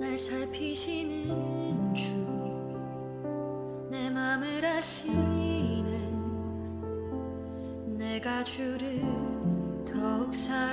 날 살피시는 주내 맘을 아시네 내가 주를 더욱 사랑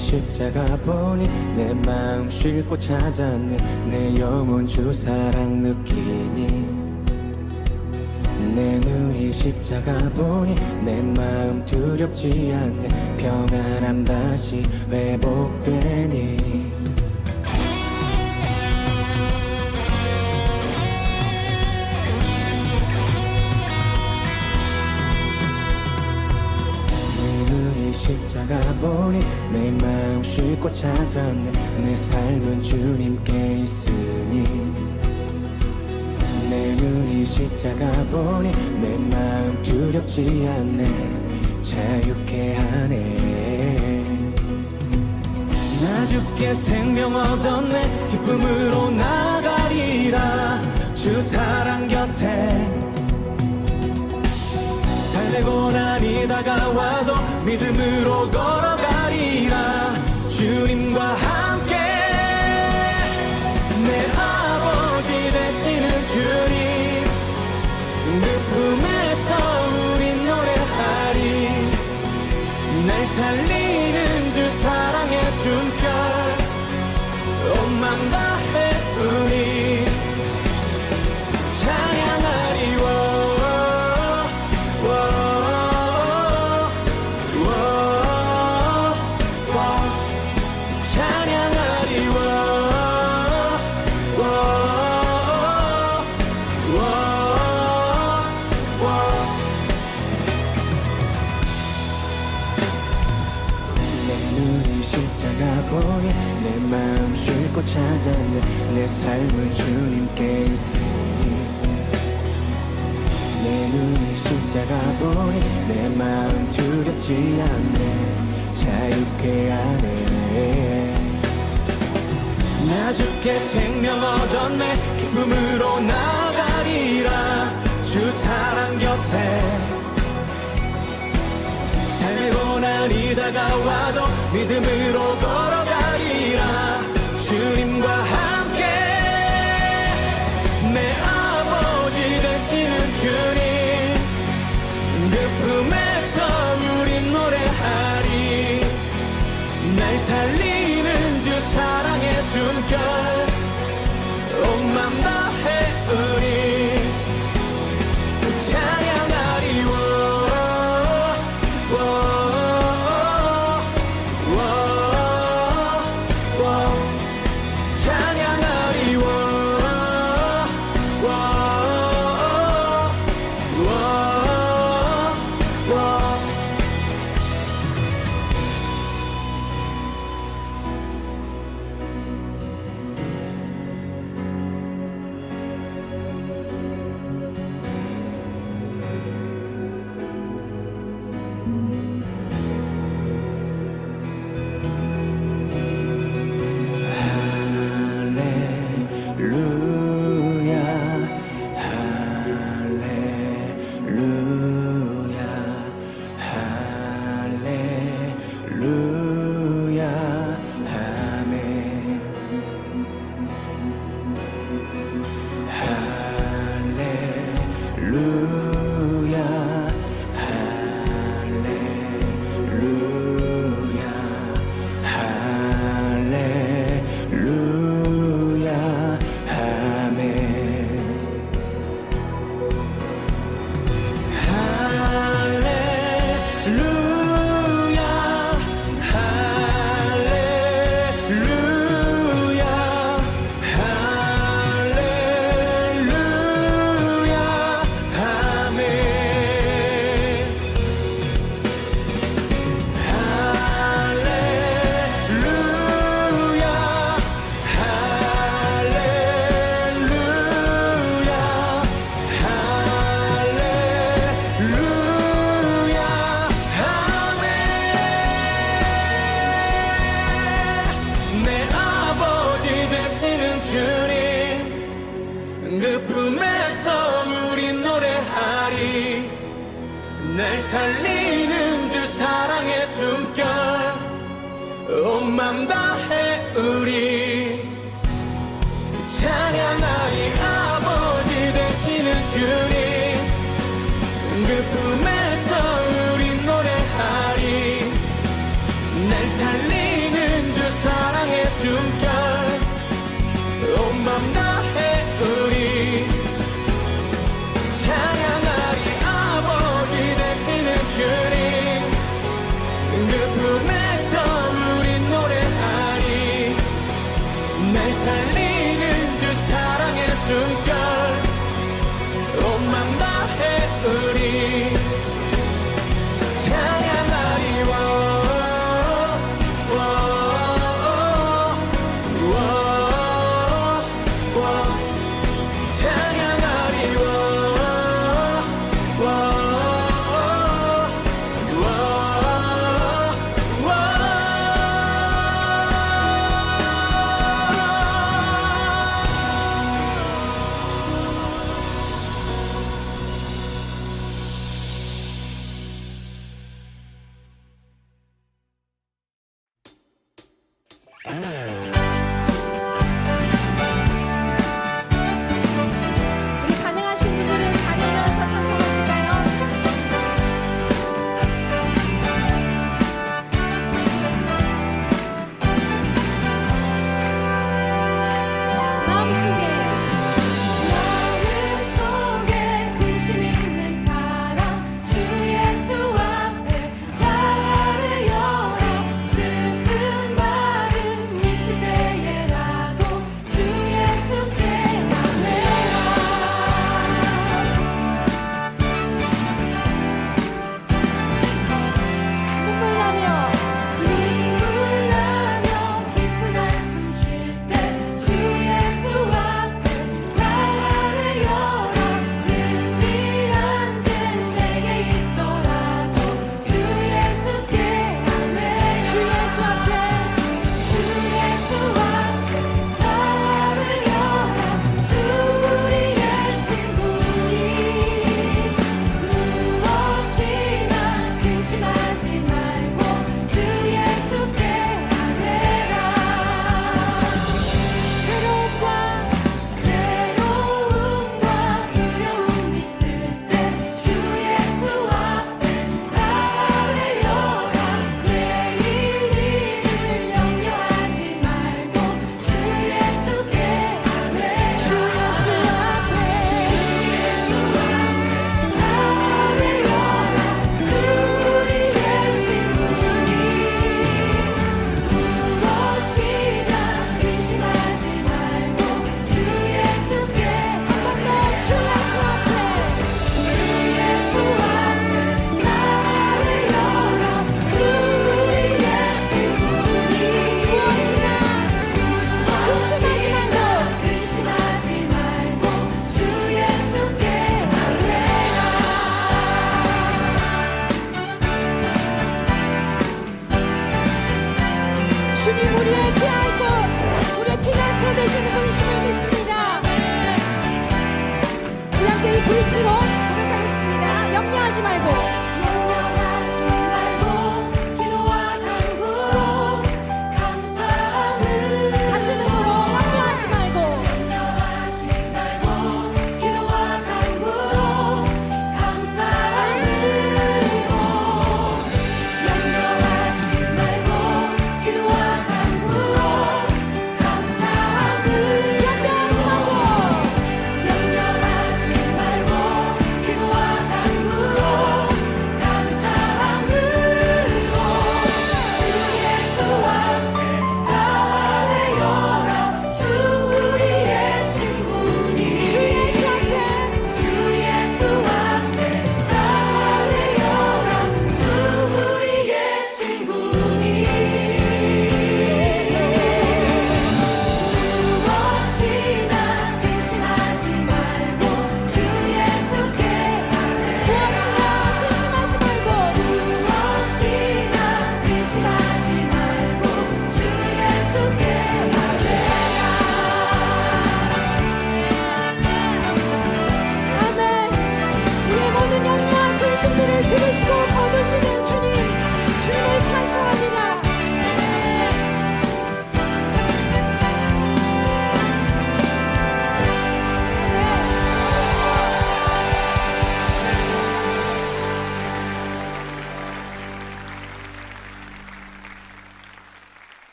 십자가 보니 내 마음 쉴곳 찾았네. 내 영혼 주 사랑 느끼니. 내 눈이 십자가 보니 내 마음 두렵지 않네. 평안함 다시 회복되니 내 마음 쉴 곳 찾았네. 내 삶은 주님께 있으니. 내 눈이 십자가 보니 내 마음 두렵지 않네. 자유케 하네. 나 주께 생명 얻었네. 기쁨으로 나가리라. 주 사랑 곁에. 삶의 고난이 다가와도 믿음으로 걸어가 리라 주님과 함께 내 아버지 되시는 주님 그 품에서 우린 노래하리. 날 살리는 주 사랑의 숨결 온맘 다 보니 내 마음 쉴 곳 찾았네. 내 삶은 주님께 있으니. 내 눈이 십자가 보니 내 마음 두렵지 않네. 자유케 하네. 나 주께 생명 얻었네. 기쁨으로 나가리라. 주 사랑 곁에. 삶의 고난이 다가와도 믿음으로 걸어 날 살리는 주 사랑의 숨결 Yeah.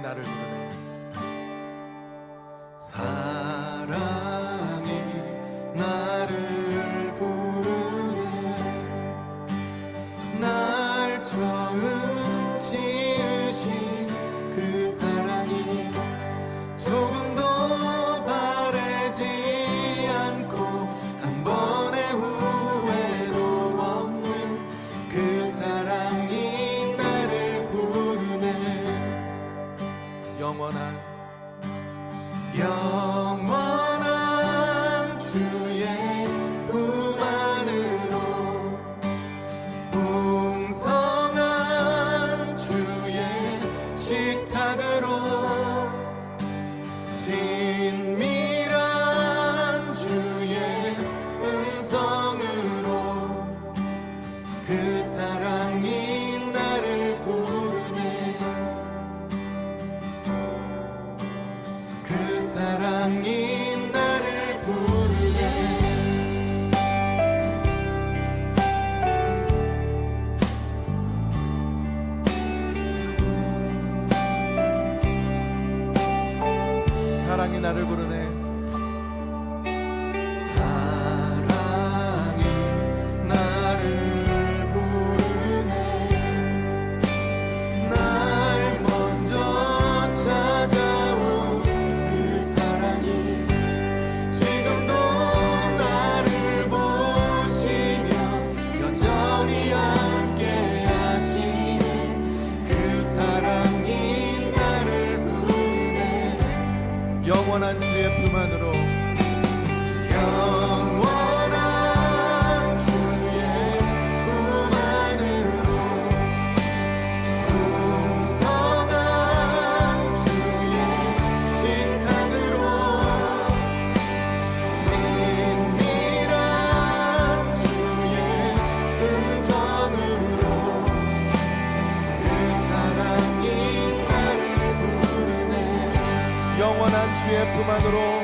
나를 부르네. 영원한 주의 품 안으로 주의 품 안으로